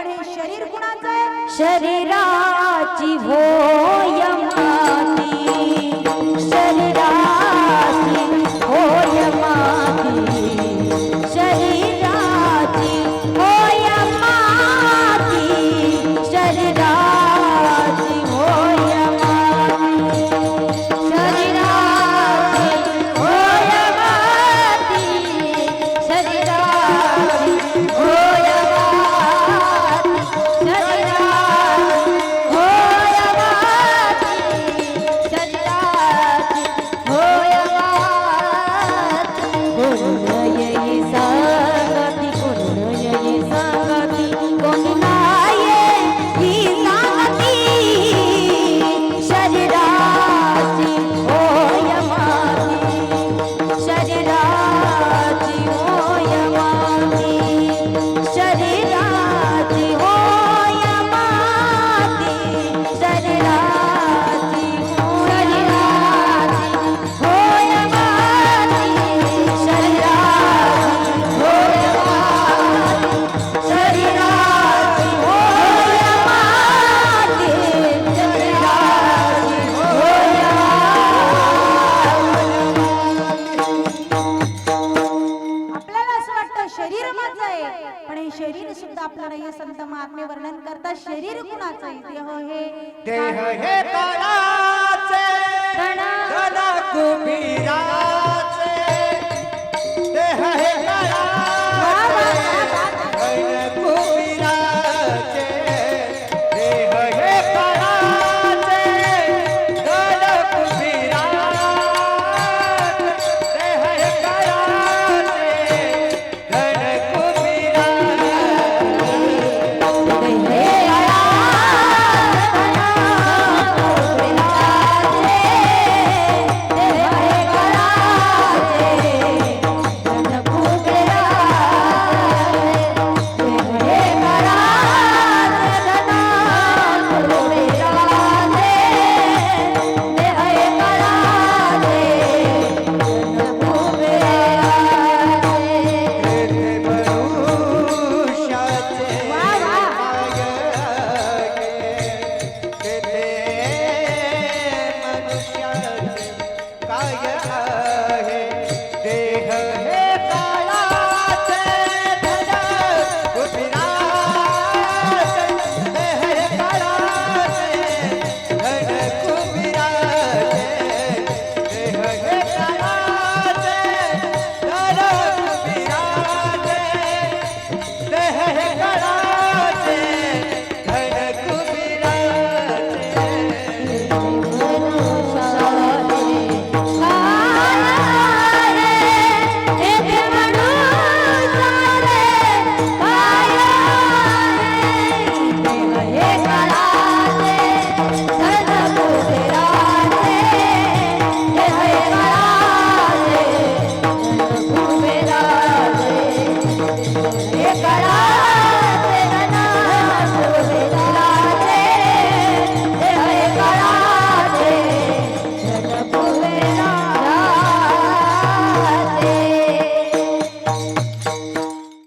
पण हे शरीर कुणाचं आहे? शरीराची होय माती. शरीराची होय माती. शरीराची होय माती. शरीराची होय माती. शरीराची होय माती. शरीराची होय संत महात्मे वर्णन करतात शरीर कुणाचं देह हे देह हे तळाचे